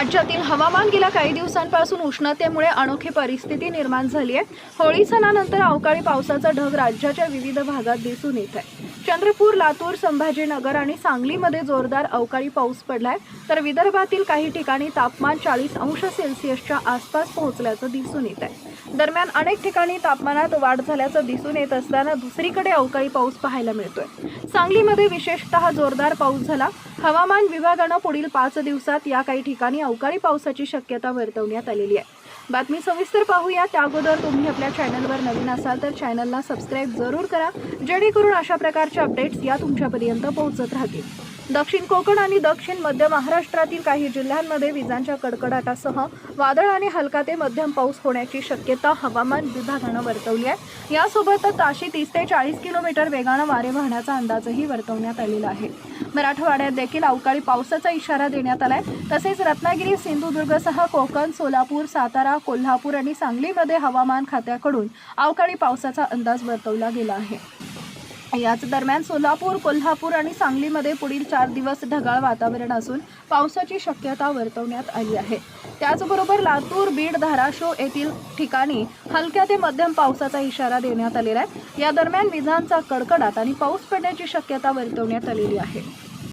राज्यातील हवामान गेल्या काही दिवसांपासून उष्णतेमुळे अनोखी परिस्थिती निर्माण झाली आहे. होळी सणानंतर अवकाळी पावसाचा ढग राज्याच्या विविध भागात दिसून येत आहे. चंद्रपूर लातूर संभाजीनगर आणि सांगलीमध्ये जोरदार अवकाळी पाऊस पडलाय. तर विदर्भातील काही ठिकाणी तापमान चाळीस अंश सेल्सिअसच्या आसपास पोहोचल्याचं दिसून येत आहे. दरम्यान अनेक ठिकाणी तापमानात वाढ झाल्याचं दिसून येत असताना दुसरीकडे अवकाळी पाऊस पाहायला मिळतोय. सांगलीमध्ये विशेषतः जोरदार पाऊस झाला. हवामान विभागानं पुढील पाच दिवसात या काही ठिकाणी अवकाळी पावसाची शक्यता वर्तवण्यात आलेली आहे. बातमी सविस्तर पाहूया. त्या अगोदर तुम्ही आपल्या चॅनलवर नवीन असाल तर चॅनलला सबस्क्राईब जरूर करा. जेणेकरून अशा प्रकारचे अपडेट्स या तुमच्यापर्यंत पोहोचत राहतील. दक्षिण कोकण आणि दक्षिण मध्य महाराष्ट्रातील काही जिल्ह्यांमध्ये विजांच्या कडकडाटासह वादळ आणि हलका ते मध्यम पाऊस होण्याची शक्यता हवामान विभागानं वर्तवली आहे. यासोबतच ताशी तीस ते चाळीस किलोमीटर वेगानं वारे वाहण्याचा अंदाजही वर्तवण्यात आलेला आहे. मराठवाड्यात देखील अवकाळी पावसाचा इशारा देण्यात आलाय. तसेच रत्नागिरी सिंधुदुर्गसह कोकण सोलापूर सातारा कोल्हापूर आणि सांगलीमध्ये हवामान खात्याकडून अवकाळी पावसाचा अंदाज वर्तवला गेला आहे. याच दरम्यान सोलापूर कोल्हापूर आणि सांगलीमध्ये पुढील चार दिवस ढगाळ वातावरण असून पावसाची शक्यता वर्तवण्यात आली आहे. त्याचबरोबर लातूर बीड धाराशिव येथील ठिकाणी हलक्या ते मध्यम पावसाचा इशारा देण्यात आलेला आहे. या दरम्यान विजांचा कडकडाट आणि पाऊस पडण्याची शक्यता वर्तवण्यात आलेली आहे.